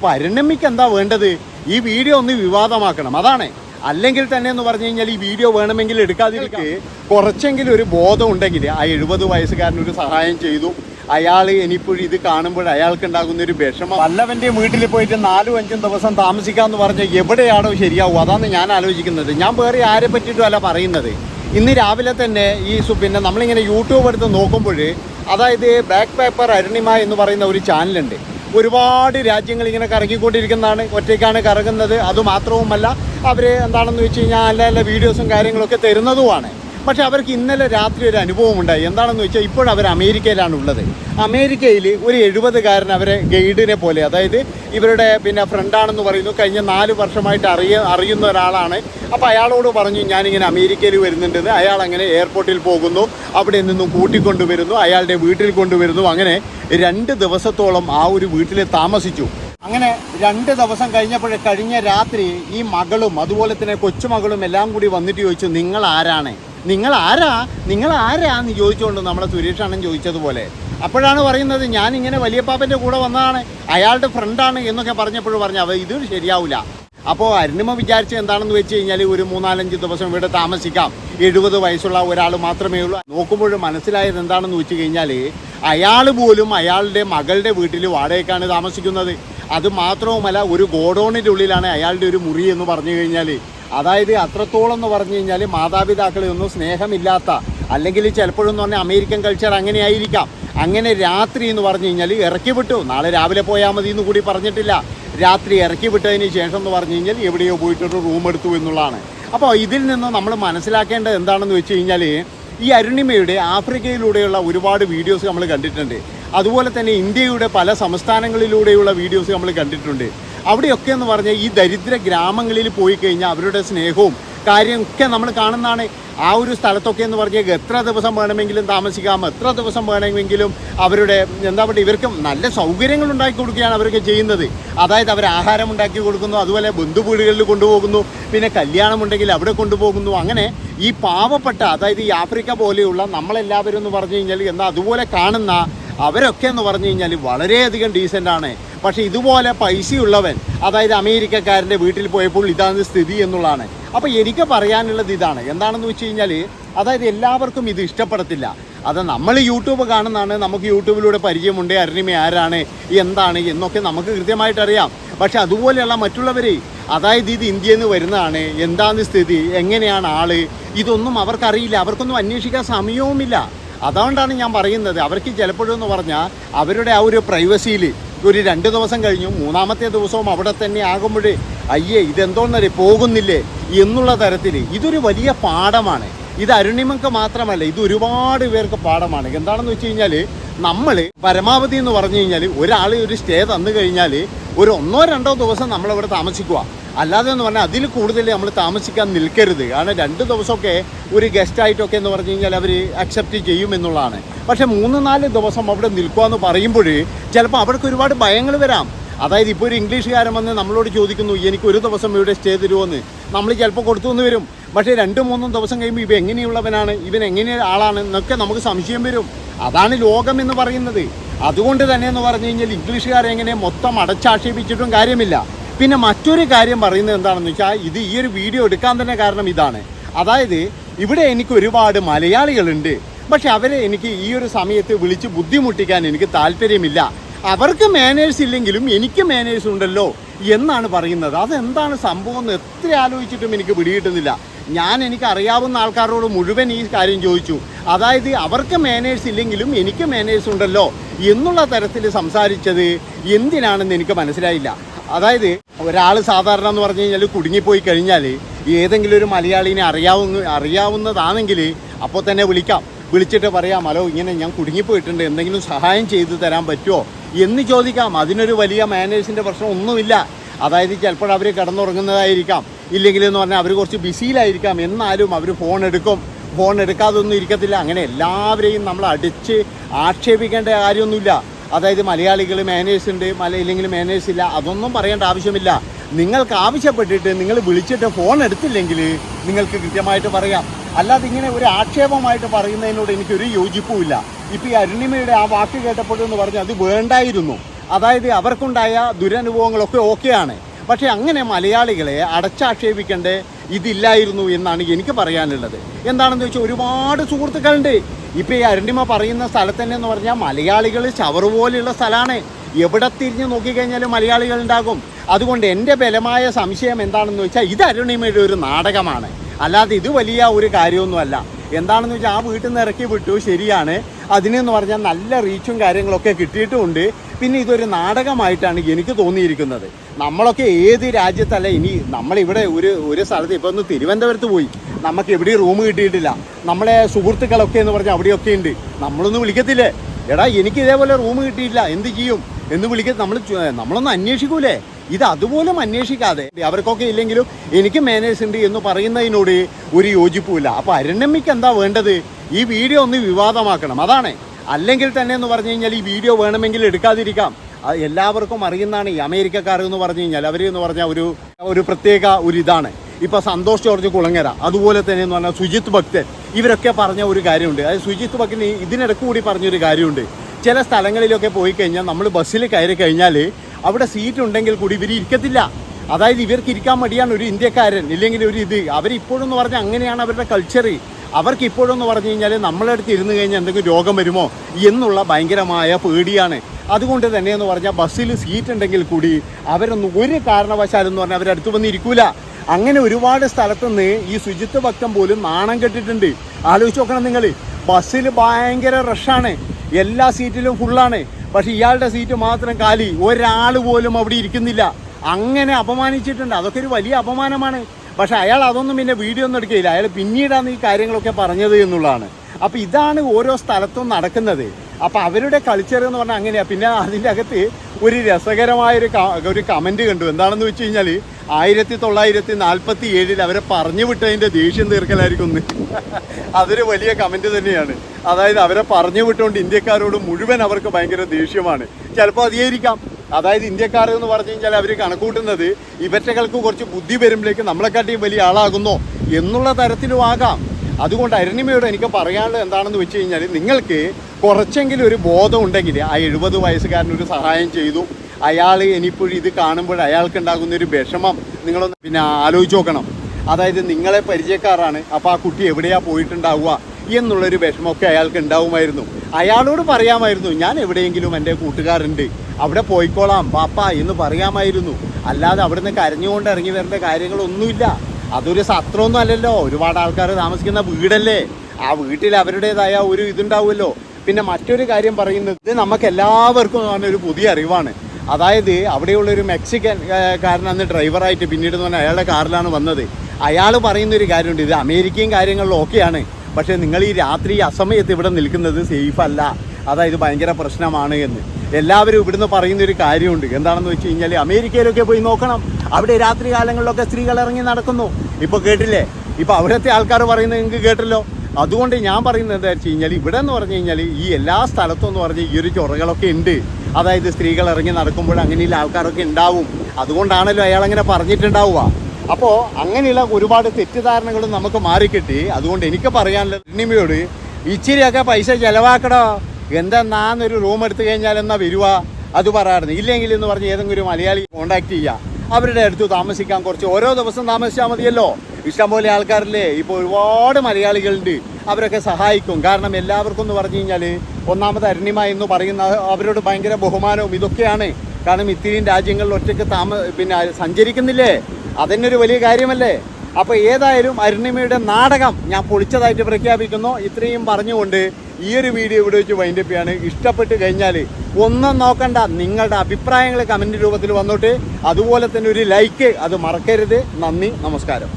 അപ്പൊ അരുണമ്മയ്ക്ക് എന്താ വേണ്ടത്? ഈ വീഡിയോ ഒന്ന് വിവാദമാക്കണം. അതാണ്. അല്ലെങ്കിൽ തന്നെ എന്ന് പറഞ്ഞു കഴിഞ്ഞാൽ ഈ വീഡിയോ വേണമെങ്കിൽ എടുക്കാതിരിക്കെ കുറച്ചെങ്കിലും ഒരു ബോധം ഉണ്ടെങ്കിൽ ആ എഴുപത് വയസ്സുകാരൻ ഒരു സഹായം ചെയ്തു. അയാൾ ഇനിയിപ്പോഴും ഇത് കാണുമ്പോൾ അയാൾക്ക് ഉണ്ടാകുന്ന ഒരു വിഷമം. വല്ലവന്റെ വീട്ടിൽ പോയിട്ട് നാലും അഞ്ചും ദിവസം താമസിക്കാന്ന് പറഞ്ഞാൽ എവിടെയാണോ ശരിയാവും? അതാണ് ഞാൻ ആലോചിക്കുന്നത്. ഞാൻ വേറെ ആരെ പറ്റിയിട്ടും അല്ല പറയുന്നത്. ഇന്ന് രാവിലെ തന്നെ ഈ പിന്നെ നമ്മളിങ്ങനെ യൂട്യൂബ് എടുത്ത് നോക്കുമ്പോൾ അതായത് ബാക്ക് പേപ്പർ അരുണിമ എന്ന് പറയുന്ന ഒരു ചാനലുണ്ട് ഒരുപാട് രാജ്യങ്ങൾ ഇങ്ങനെ കറങ്ങിക്കൊണ്ടിരിക്കുന്നതാണ് ഒറ്റയ്ക്കാണ് കറങ്ങുന്നത്. അതുമാത്രവുമല്ല അവർ എന്താണെന്ന് വെച്ച് കഴിഞ്ഞാൽ നല്ല നല്ല വീഡിയോസും കാര്യങ്ങളൊക്കെ തരുന്നതുമാണ്. പക്ഷെ അവർക്ക് ഇന്നലെ രാത്രി ഒരു അനുഭവം ഉണ്ടായി. എന്താണെന്ന് വെച്ചാൽ ഇപ്പോൾ അവർ അമേരിക്കയിലാണ് ഉള്ളത്. അമേരിക്കയിൽ ഒരു എഴുപതുകാരൻ അവരെ ഗൈഡിനെ പോലെ അതായത് ഇവരുടെ പിന്നെ ഫ്രണ്ടാണെന്ന് പറയുന്നു. കഴിഞ്ഞ നാല് വർഷമായിട്ട് അറിയ അറിയുന്ന ഒരാളാണ്. അപ്പോൾ അയാളോട് പറഞ്ഞു ഞാനിങ്ങനെ അമേരിക്കയിൽ വരുന്നുണ്ടെന്ന് അയാൾ അങ്ങനെ എയർപോർട്ടിൽ പോകുന്നു. അവിടെ നിന്നും കൂട്ടിക്കൊണ്ടുവരുന്നു. അയാളുടെ വീട്ടിൽ കൊണ്ടുവരുന്നു. അങ്ങനെ രണ്ട് ദിവസത്തോളം ആ ഒരു വീട്ടിൽ താമസിച്ചു. അങ്ങനെ രണ്ട് ദിവസം കഴിഞ്ഞപ്പോൾ കഴിഞ്ഞ രാത്രി ഈ മകളും അതുപോലെ തന്നെ കൊച്ചുമകളും എല്ലാം കൂടി വന്നിട്ട് ചോദിച്ചു നിങ്ങൾ ആരാണ്? നിങ്ങൾ ആരാ നിങ്ങൾ ആരാ എന്ന് ചോദിച്ചുകൊണ്ട് നമ്മളെ അണ്ണൻ ചോദിച്ചതുപോലെ. അപ്പോഴാണ് പറയുന്നത് ഞാൻ ഇങ്ങനെ വലിയ പാപ്പന്റെ കൂടെ വന്നതാണ് അയാളുടെ ഫ്രണ്ടാണ് എന്നൊക്കെ പറഞ്ഞപ്പോൾ പറഞ്ഞു അവ ഇത് ശരിയാവില്ല അപ്പോൾ അരുണിമ വിചാരിച്ച് എന്താണെന്ന് വെച്ച് കഴിഞ്ഞാൽ ഒരു മൂന്നാലഞ്ച് ദിവസം ഇവിടെ താമസിക്കാം. എഴുപത് വയസ്സുള്ള ഒരാൾ മാത്രമേ ഉള്ളൂ. നോക്കുമ്പോൾ മനസ്സിലായത് എന്താണെന്ന് വെച്ച് കഴിഞ്ഞാൽ അയാൾ പോലും അയാളുടെ മകളുടെ വീട്ടിൽ വാടകയ്ക്കാണ് താമസിക്കുന്നത്. അത് മാത്രവുമല്ല ഒരു ഗോഡൗണിന്റെ ഉള്ളിലാണ് അയാളുടെ ഒരു മുറി എന്ന് പറഞ്ഞു കഴിഞ്ഞാൽ അതായത് അത്രത്തോളം എന്ന് പറഞ്ഞു കഴിഞ്ഞാൽ മാതാപിതാക്കളെ ഒന്നും സ്നേഹമില്ലാത്ത അല്ലെങ്കിൽ ചിലപ്പോഴെന്ന് പറഞ്ഞാൽ അമേരിക്കൻ കൾച്ചർ അങ്ങനെ ആയിരിക്കാം. അങ്ങനെ രാത്രി എന്ന് പറഞ്ഞു കഴിഞ്ഞാൽ ഇറക്കി വിട്ടു. നാളെ രാവിലെ പോയാൽ മതി എന്ന് കൂടി പറഞ്ഞിട്ടില്ല. രാത്രി ഇറക്കി വിട്ടതിന് ശേഷം എന്ന് പറഞ്ഞു കഴിഞ്ഞാൽ എവിടെയോ പോയിട്ടൊരു റൂം എടുത്തു എന്നുള്ളതാണ്. അപ്പോൾ ഇതിൽ നിന്ന് നമ്മൾ മനസ്സിലാക്കേണ്ടത് എന്താണെന്ന് വെച്ച് കഴിഞ്ഞാൽ ഈ അരുണിമയുടെ ആഫ്രിക്കയിലൂടെയുള്ള ഒരുപാട് വീഡിയോസ് നമ്മൾ കണ്ടിട്ടുണ്ട്. അതുപോലെ തന്നെ ഇന്ത്യയുടെ പല സംസ്ഥാനങ്ങളിലൂടെയുള്ള വീഡിയോസ് നമ്മൾ കണ്ടിട്ടുണ്ട്. അവിടെയൊക്കെ എന്ന് പറഞ്ഞാൽ ഈ ദരിദ്ര ഗ്രാമങ്ങളിൽ പോയി കഴിഞ്ഞാൽ അവരുടെ സ്നേഹവും കാര്യമൊക്കെ നമ്മൾ കാണുന്നതാണ്. ആ ഒരു സ്ഥലത്തൊക്കെ എന്ന് പറഞ്ഞാൽ എത്ര ദിവസം വേണമെങ്കിലും താമസിക്കാം എത്ര ദിവസം വേണമെങ്കിലും അവരുടെ എന്താ പറയുക ഇവർക്ക് നല്ല സൗകര്യങ്ങൾ ഉണ്ടാക്കി കൊടുക്കുകയാണ് അവരൊക്കെ ചെയ്യുന്നത്. അതായത് അവർ ആഹാരം ഉണ്ടാക്കി കൊടുക്കുന്നു അതുപോലെ ബന്ധുവീടുകളിൽ കൊണ്ടുപോകുന്നു പിന്നെ കല്യാണം ഉണ്ടെങ്കിൽ അവിടെ കൊണ്ടുപോകുന്നു. അങ്ങനെ ഈ പാവപ്പെട്ട അതായത് ഈ ആഫ്രിക്ക പോലെയുള്ള നമ്മളെല്ലാവരും എന്ന് പറഞ്ഞു കഴിഞ്ഞാൽ എന്താ അതുപോലെ കാണുന്ന അവരൊക്കെ എന്ന് പറഞ്ഞു കഴിഞ്ഞാൽ വളരെയധികം ഡീസന്റാണ് പക്ഷേ ഇതുപോലെ പൈസയുള്ളവൻ അതായത് അമേരിക്കക്കാരന്റെ വീട്ടിൽ പോയപ്പോൾ ഇതാണ് സ്ഥിതി എന്നുള്ളതാണ്. അപ്പോൾ എനിക്ക് പറയാനുള്ളത് ഇതാണ്. എന്താണെന്ന് വെച്ച് കഴിഞ്ഞാൽ അതായത് എല്ലാവർക്കും ഇത് ഇഷ്ടപ്പെടത്തില്ല. അത് നമ്മൾ യൂട്യൂബ് കാണുന്നതാണ് നമുക്ക് യൂട്യൂബിലൂടെ പരിചയമുണ്ട് അരുണിമ ആരാണ് എന്താണ് എന്നൊക്കെ നമുക്ക് കൃത്യമായിട്ട് അറിയാം. പക്ഷെ അതുപോലെയുള്ള മറ്റുള്ളവർ അതായത് ഇത് ഇന്ത്യയിൽ നിന്ന് വരുന്നതാണ് എന്താണ് സ്ഥിതി എങ്ങനെയാണ് ആൾ ഇതൊന്നും അവർക്കറിയില്ല അവർക്കൊന്നും അന്വേഷിക്കാൻ സമയവുമില്ല. അതുകൊണ്ടാണ് ഞാൻ പറയുന്നത് അവർക്ക് ചിലപ്പോഴെന്ന് പറഞ്ഞാൽ അവരുടെ ആ ഒരു പ്രൈവസിയിൽ ഒരു രണ്ട് ദിവസം കഴിഞ്ഞു മൂന്നാമത്തെ ദിവസവും അവിടെ തന്നെ ആകുമ്പോഴേ അയ്യേ ഇതെന്തോന്നറിയ? പോകുന്നില്ലേ? എന്നുള്ള തരത്തിൽ ഇതൊരു വലിയ പാഠമാണ്. ഇത് അരുണിമക്ക് മാത്രമല്ല ഇത് ഒരുപാട് പേർക്ക് പാഠമാണ്. എന്താണെന്ന് വെച്ച് കഴിഞ്ഞാൽ നമ്മൾ പരമാവധി എന്ന് പറഞ്ഞു കഴിഞ്ഞാൽ ഒരാൾ ഒരു സ്റ്റേ തന്നു കഴിഞ്ഞാൽ ഒരു ഒന്നോ രണ്ടോ ദിവസം നമ്മളിവിടെ താമസിക്കുക. അല്ലാതെ എന്ന് പറഞ്ഞാൽ അതിൽ കൂടുതൽ നമ്മൾ താമസിക്കാൻ നിൽക്കരുത്. കാരണം രണ്ട് ദിവസമൊക്കെ ഒരു ഗസ്റ്റായിട്ടൊക്കെ എന്ന് പറഞ്ഞു കഴിഞ്ഞാൽ അവർ അക്സെപ്റ്റ് ചെയ്യും എന്നുള്ളതാണ്. പക്ഷേ മൂന്ന് നാല് ദിവസം അവിടെ നിൽക്കുക എന്ന് പറയുമ്പോൾ ചിലപ്പോൾ അവർക്ക് ഒരുപാട് ഭയങ്ങൾ വരാം. അതായത് ഇപ്പോൾ ഒരു ഇംഗ്ലീഷുകാരൻ വന്ന് നമ്മളോട് ചോദിക്കുന്നു എനിക്ക് ഒരു ദിവസം ഇവിടെ സ്റ്റേ തരുമോയെന്ന് നമ്മൾ ചിലപ്പോൾ കൊടുത്തു എന്ന് വരും. പക്ഷേ രണ്ടും മൂന്നും ദിവസം കഴിയുമ്പോൾ ഇവ എങ്ങനെയുള്ളവനാണ് ഇവൻ എങ്ങനെ ആളാണ് എന്നൊക്കെ നമുക്ക് സംശയം വരും. അതാണ് ലോകം എന്ന് പറയുന്നത്. അതുകൊണ്ട് തന്നെ എന്ന് പറഞ്ഞു കഴിഞ്ഞാൽ ഇംഗ്ലീഷുകാരെ എങ്ങനെ മൊത്തം അടച്ചാക്ഷേപിച്ചിട്ടും കാര്യമില്ല. പിന്നെ മറ്റൊരു കാര്യം പറയുന്നത് എന്താണെന്ന് വെച്ചാൽ ഇത് ഈ ഒരു വീഡിയോ എടുക്കാൻ തന്നെ കാരണം ഇതാണ്. അതായത് ഇവിടെ എനിക്ക് ഒരുപാട് മലയാളികളുണ്ട്. പക്ഷെ അവരെ എനിക്ക് ഈ ഒരു സമയത്ത് വിളിച്ച് ബുദ്ധിമുട്ടിക്കാൻ എനിക്ക് താല്പര്യമില്ല. അവർക്ക് മാനേഴ്സ് ഇല്ലെങ്കിലും എനിക്ക് മാനേഴ്സ് ഉണ്ടല്ലോ എന്നാണ് പറയുന്നത്. അതെന്താണ് സംഭവം എന്ന് എത്ര ആലോചിച്ചിട്ടും എനിക്ക് പിടികിട്ടുന്നില്ല. ഞാൻ എനിക്ക് അറിയാവുന്ന ആൾക്കാരോട് മുഴുവൻ ഈ കാര്യം ചോദിച്ചു. അതായത് അവർക്ക് മാനേഴ്സ് ഇല്ലെങ്കിലും എനിക്ക് മാനേഴ്സ് ഉണ്ടല്ലോ എന്നുള്ള തരത്തിൽ സംസാരിച്ചത് എന്തിനാണെന്ന് എനിക്ക് മനസ്സിലായില്ല. അതായത് ഒരാൾ സാധാരണ എന്ന് പറഞ്ഞു കഴിഞ്ഞാൽ കുടുങ്ങിപ്പോയി കഴിഞ്ഞാൽ ഏതെങ്കിലും ഒരു മലയാളീനെ അറിയാവുന്ന അറിയാവുന്നതാണെങ്കിൽ അപ്പോൾ തന്നെ വിളിക്കാം. വിളിച്ചിട്ട് പറയാം ഹലോ ഇങ്ങനെ ഞാൻ കുടുങ്ങിപ്പോയിട്ടുണ്ട്. എന്തെങ്കിലും സഹായം ചെയ്തു തരാൻ പറ്റുമോ? എന്ന് ചോദിക്കാം. അതിനൊരു വലിയ മാനേഴ്സിന്റെ പ്രശ്നമൊന്നുമില്ല അതായത് ചിലപ്പോൾ അവർ കിടന്നുറങ്ങുന്നതായിരിക്കാം. ഇല്ലെങ്കിൽ എന്ന് പറഞ്ഞാൽ അവർ കുറച്ച് ബിസിയിലായിരിക്കാം. എന്നാലും അവർ ഫോൺ എടുക്കും. ഫോൺ എടുക്കാതൊന്നും ഇരിക്കത്തില്ല. അങ്ങനെ എല്ലാവരെയും നമ്മൾ അടിച്ച് ആക്ഷേപിക്കേണ്ട കാര്യമൊന്നുമില്ല. അതായത് മലയാളികൾ മാനേഴ്സ് ഉണ്ട്. മല ഇല്ലെങ്കിൽ മാനേഴ്സ് ഇല്ല. അതൊന്നും പറയേണ്ട ആവശ്യമില്ല. നിങ്ങൾക്ക് ആവശ്യപ്പെട്ടിട്ട് നിങ്ങൾ വിളിച്ചിട്ട് ഫോൺ എടുത്തില്ലെങ്കിൽ നിങ്ങൾക്ക് കൃത്യമായിട്ട് പറയാം. അല്ലാതെ ഇങ്ങനെ ഒരു ആക്ഷേപമായിട്ട് പറയുന്നതിനോട് എനിക്കൊരു യോജിപ്പുമില്ല ഇപ്പോൾ ഈ അരുണിമയുടെ ആ വാക്ക് കേട്ടപ്പോഴെന്ന് പറഞ്ഞാൽ അത് വേണ്ടായിരുന്നു. അതായത് അവർക്കുണ്ടായ ദുരനുഭവങ്ങളൊക്കെ ഓക്കെയാണ്. പക്ഷേ അങ്ങനെ മലയാളികളെ അടച്ചാക്ഷേപിക്കേണ്ട ഇതില്ലായിരുന്നു എന്നാണ് എനിക്ക് പറയാനുള്ളത്. എന്താണെന്ന് വെച്ചാൽ ഒരുപാട് സുഹൃത്തുക്കളുണ്ട്. ഇപ്പം ഈ അരുണിമ പറയുന്ന സ്ഥലത്ത് തന്നെ എന്ന് പറഞ്ഞാൽ മലയാളികൾ ചവർ പോലെയുള്ള സ്ഥലമാണ് എവിടെ തിരിഞ്ഞ് നോക്കിക്കഴിഞ്ഞാലും മലയാളികൾ ഉണ്ടാകും. അതുകൊണ്ട് എന്റെ ബലമായ സംശയം എന്താണെന്ന് വെച്ചാൽ ഇത് അരുണിമയുടെ ഒരു നാടകമാണ്. അല്ലാതെ ഇത് വലിയ ഒരു കാര്യമൊന്നുമല്ല. എന്താണെന്ന് വെച്ചാൽ ആ വീട്ടിൽ നിന്ന് ഇറക്കി വിട്ടു ശരിയാണ്. അതിനെന്ന് പറഞ്ഞാൽ നല്ല റീച്ചും കാര്യങ്ങളൊക്കെ കിട്ടിയിട്ടുമുണ്ട് പിന്നെ ഇതൊരു നാടകമായിട്ടാണ് എനിക്ക് തോന്നിയിരിക്കുന്നത്. നമ്മളൊക്കെ ഏത് രാജ്യത്തല്ല ഇനി നമ്മളിവിടെ ഒരു ഒരു സ്ഥലത്ത് ഇപ്പോൾ ഒന്ന് തിരുവനന്തപുരത്ത് പോയി. നമുക്ക് എവിടെയും റൂം കിട്ടിയിട്ടില്ല. നമ്മളെ സുഹൃത്തുക്കളൊക്കെ എന്ന് പറഞ്ഞാൽ അവിടെയൊക്കെ ഉണ്ട്. നമ്മളൊന്ന് വിളിക്കത്തില്ലേ? എടാ എനിക്ക് ഇതേപോലെ റൂം കിട്ടിയില്ല എന്ത് ചെയ്യും? എന്ന് വിളിക്ക നമ്മൾ നമ്മളൊന്ന് അന്വേഷിക്കൂലേ? ഇത് അതുപോലും അന്വേഷിക്കാതെ അവർക്കൊക്കെ ഇല്ലെങ്കിലും എനിക്ക് മാനേജ് ഉണ്ട് എന്ന് പറയുന്നതിനോട് ഒരു യോജിപ്പുമില്ല. അപ്പോൾ അരുണമ്മയ്ക്ക് എന്താ വേണ്ടത്? ഈ വീഡിയോ ഒന്ന് വിവാദമാക്കണം. അതാണ്. അല്ലെങ്കിൽ തന്നെ എന്ന് പറഞ്ഞു കഴിഞ്ഞാൽ ഈ വീഡിയോ വേണമെങ്കിൽ എടുക്കാതിരിക്കാം. എല്ലാവർക്കും അറിയുന്നതാണ് ഈ അമേരിക്കക്കാർ എന്ന് പറഞ്ഞു കഴിഞ്ഞാൽ. അവർ എന്ന് പറഞ്ഞാൽ ഒരു ഒരു പ്രത്യേക ഒരു ഇതാണ്. ഇപ്പൊ സന്തോഷ് ജോർജ് കുളങ്ങര അതുപോലെ തന്നെ എന്ന് പറഞ്ഞാൽ സുജിത് ഭക്തൻ ഇവരൊക്കെ പറഞ്ഞ ഒരു കാര്യമുണ്ട്. അതായത് സുജിത് ഭക്തൻ ഇതിനിടക്ക് കൂടി പറഞ്ഞൊരു കാര്യമുണ്ട്. ചില സ്ഥലങ്ങളിലൊക്കെ പോയി കഴിഞ്ഞാൽ നമ്മൾ ബസ്സിൽ കയറി കഴിഞ്ഞാൽ അവിടെ സീറ്റ് ഉണ്ടെങ്കിൽ കൂടി ഇവർ ഇരിക്കത്തില്ല. അതായത് ഇവർക്ക് ഇരിക്കാൻ മടിയാണ് ഒരു ഇന്ത്യക്കാരൻ ഇല്ലെങ്കിൽ ഒരു ഇത്. അവരിപ്പോഴെന്ന് പറഞ്ഞാൽ അങ്ങനെയാണ് അവരുടെ കൾച്ചർ അവർക്ക് ഇപ്പോഴെന്ന് പറഞ്ഞു കഴിഞ്ഞാൽ നമ്മളെ അടുത്ത് ഇരുന്ന് കഴിഞ്ഞാൽ എന്തെങ്കിലും രോഗം വരുമോ എന്നുള്ള ഭയങ്കരമായ പേടിയാണ്. അതുകൊണ്ട് തന്നെ എന്ന് പറഞ്ഞാൽ ബസ്സിൽ സീറ്റ് ഉണ്ടെങ്കിൽ കൂടി അവരൊന്നും ഒരു കാരണവശാലും എന്ന് പറഞ്ഞാൽ അവരടുത്ത് വന്ന് ഇരിക്കൂല. അങ്ങനെ ഒരുപാട് സ്ഥലത്തുനിന്ന് ഈ ശുചിത്വ ഭക്തം പോലും നാണം കെട്ടിട്ടുണ്ട്. ആലോചിച്ച് നോക്കണം നിങ്ങൾ ബസ്സിൽ ഭയങ്കര റഷാണ് എല്ലാ സീറ്റിലും ഫുള്ളാണ് പക്ഷെ ഇയാളുടെ സീറ്റ് മാത്രം കാലി. ഒരാൾ പോലും അവിടെ ഇരിക്കുന്നില്ല. അങ്ങനെ അപമാനിച്ചിട്ടുണ്ട്. അതൊക്കെ ഒരു വലിയ അപമാനമാണ്. പക്ഷെ അയാൾ അതൊന്നും പിന്നെ വീഡിയോ ഒന്നും എടുക്കുകയില്ല അയാൾ പിന്നീടാണ് ഈ കാര്യങ്ങളൊക്കെ പറഞ്ഞത് എന്നുള്ളതാണ്. അപ്പോൾ ഇതാണ് ഓരോ സ്ഥലത്തും നടക്കുന്നത്. അപ്പോൾ അവരുടെ കൾച്ചർ എന്ന് പറഞ്ഞാൽ അങ്ങനെയാണ് പിന്നെ അതിന്റെ അകത്ത് ഒരു രസകരമായൊരു ഒരു കമന്റ് കണ്ടു. എന്താണെന്ന് വെച്ച് കഴിഞ്ഞാൽ ആയിരത്തി തൊള്ളായിരത്തി നാൽപ്പത്തി ഏഴിൽ അവരെ പറഞ്ഞു വിട്ടതിന്റെ ദേഷ്യം തീർക്കലായിരിക്കും അതൊരു വലിയ കമന്റ് തന്നെയാണ്. അതായത് അവരെ പറഞ്ഞു വിട്ടുകൊണ്ട് ഇന്ത്യക്കാരോട് മുഴുവൻ അവർക്ക് ഭയങ്കര ദേഷ്യമാണ്. ചിലപ്പോൾ അധികരിക്കാം. അതായത് ഇന്ത്യക്കാർ എന്ന് പറഞ്ഞു കഴിഞ്ഞാൽ അവർ കണക്കൂട്ടുന്നത് ഇവറ്റകൾക്ക് കുറച്ച് ബുദ്ധി വരുമ്പോഴേക്ക് നമ്മളെക്കാട്ടിയും വലിയ ആളാകുന്നോ എന്നുള്ള തരത്തിലും ആകാം അതുകൊണ്ട് അരുണിമയോട് എനിക്ക് പറയാനുള്ളത് എന്താണെന്ന് വെച്ച് കഴിഞ്ഞാൽ നിങ്ങൾക്ക് കുറച്ചെങ്കിലും ഒരു ബോധം ഉണ്ടെങ്കിൽ ആ എഴുപത് വയസ്സുകാരനൊരു സഹായം ചെയ്തു. അയാൾ ഇനിയിപ്പോഴും ഇത് കാണുമ്പോൾ അയാൾക്കുണ്ടാകുന്ന ഒരു വിഷമം നിങ്ങളൊന്ന് പിന്നെ ആലോചിച്ച് നോക്കണം. അതായത് നിങ്ങളെ പരിചയക്കാരാണ്. അപ്പോൾ ആ കുട്ടി എവിടെയാണ് പോയിട്ടുണ്ടാവുക? എന്നുള്ളൊരു വിഷമമൊക്കെ അയാൾക്ക് ഉണ്ടാവുമായിരുന്നു. അയാളോട് പറയാമായിരുന്നു ഞാൻ എവിടെയെങ്കിലും എന്റെ കൂട്ടുകാരുണ്ട് അവിടെ പോയിക്കോളാം പാപ്പ എന്ന് പറയാമായിരുന്നു. അല്ലാതെ അവിടുന്ന് കരഞ്ഞുകൊണ്ട് ഇറങ്ങി വരേണ്ട കാര്യങ്ങളൊന്നുമില്ല. അതൊരു സത്രമൊന്നും അല്ലല്ലോ. ഒരുപാട് ആൾക്കാർ താമസിക്കുന്ന വീടല്ലേ. ആ വീട്ടിൽ അവരുടേതായ ഒരു ഇതുണ്ടാവുമല്ലോ. പിന്നെ മറ്റൊരു കാര്യം പറയുന്നത് നമുക്ക് എല്ലാവർക്കും എന്ന് പറഞ്ഞ ഒരു പുതിയ അറിവാണ്. അതായത് അവിടെയുള്ള ഒരു മെക്സിക്കൻ കാരനാണ് ഡ്രൈവറായിട്ട് പിന്നീട് എന്ന് പറഞ്ഞാൽ അയാളുടെ കാറിലാണ് വന്നത്. അയാൾ പറയുന്നൊരു കാര്യമുണ്ട് ഇത് അമേരിക്കയും കാര്യങ്ങളിലും ഓക്കെയാണ്. പക്ഷേ നിങ്ങൾ ഈ രാത്രി അസമയത്ത് ഇവിടെ നിൽക്കുന്നത് സേഫ് അല്ല അതായത് ഭയങ്കര പ്രശ്നമാണ് എന്ന്. എല്ലാവരും ഇവിടുന്ന് പറയുന്ന ഒരു കാര്യമുണ്ട്. എന്താണെന്ന് വെച്ച് കഴിഞ്ഞാൽ അമേരിക്കയിലൊക്കെ പോയി നോക്കണം. അവിടെ രാത്രി കാലങ്ങളിലൊക്കെ സ്ത്രീകൾ ഇറങ്ങി നടക്കുന്നു. ഇപ്പോൾ കേട്ടില്ലേ? ഇപ്പോൾ അവിടുത്തെ ആൾക്കാർ പറയുന്നത് നിങ്ങൾക്ക് കേട്ടല്ലോ? അതുകൊണ്ട് ഞാൻ പറയുന്നത് എന്താ വെച്ച് കഴിഞ്ഞാൽ ഇവിടെ എന്ന് പറഞ്ഞു കഴിഞ്ഞാൽ ഈ എല്ലാ സ്ഥലത്തും എന്ന് പറഞ്ഞാൽ ഈ ഒരു ചൊറകളൊക്കെ ഉണ്ട്. അതായത് സ്ത്രീകൾ ഇറങ്ങി നടക്കുമ്പോൾ അങ്ങനെയുള്ള ആൾക്കാരൊക്കെ ഉണ്ടാവും. അതുകൊണ്ടാണല്ലോ അയാൾ അങ്ങനെ പറഞ്ഞിട്ടുണ്ടാവുക. അപ്പോൾ അങ്ങനെയുള്ള ഒരുപാട് തെറ്റിദ്ധാരണകളും നമുക്ക് മാറിക്കിട്ടി. അതുകൊണ്ട് എനിക്ക് പറയാനുള്ളത് ഉണ്ണിമയോട് ഇച്ചിരിയൊക്കെ പൈസ ചെലവാക്കണോ എന്തെന്നാന്നൊരു റൂം എടുത്തു കഴിഞ്ഞാൽ എന്നാ വരുക അത് പറയാറുണ്ട്. ഇല്ലെങ്കിൽ എന്ന് പറഞ്ഞ് ഏതെങ്കിലും ഒരു മലയാളി കോണ്ടാക്ട് ചെയ്യുക അവരുടെ അടുത്ത് താമസിക്കാൻ കുറച്ച് ഓരോ ദിവസം താമസിച്ചാൽ മതിയല്ലോ. ഇഷ്ടംപോലെ ആൾക്കാരില്ലേ? ഇപ്പോൾ ഒരുപാട് മലയാളികളുണ്ട്. അവരൊക്കെ സഹായിക്കും. കാരണം എല്ലാവർക്കും എന്ന് പറഞ്ഞു കഴിഞ്ഞാൽ ഒന്നാമത് അരുണിമ എന്ന് പറയുന്ന അവരോട് ഭയങ്കര ബഹുമാനവും ഇതൊക്കെയാണ്. കാരണം ഇത്രയും രാജ്യങ്ങളിൽ ഒറ്റയ്ക്ക് താമ പിന്നെ സഞ്ചരിക്കുന്നില്ലേ? അതന്നെ ഒരു വലിയ കാര്യമല്ലേ? അപ്പോൾ ഏതായാലും അരുണിമയുടെ നാടകം ഞാൻ പൊളിച്ചതായിട്ട് പ്രഖ്യാപിക്കുന്നു. ഇത്രയും പറഞ്ഞുകൊണ്ട് ഈ ഒരു വീഡിയോ ഇവിടെ വെച്ച് വൈൻഡപ്പ് ചെയ്യാണ്. ഇഷ്ടപ്പെട്ട് കഴിഞ്ഞാൽ ഒന്നും നോക്കണ്ട. നിങ്ങളുടെ അഭിപ്രായങ്ങൾ കമന്റ് രൂപത്തിൽ വന്നോട്ട്. അതുപോലെ തന്നെ ഒരു ലൈക്ക് അത് മറക്കരുത്. നന്ദി നമസ്കാരം.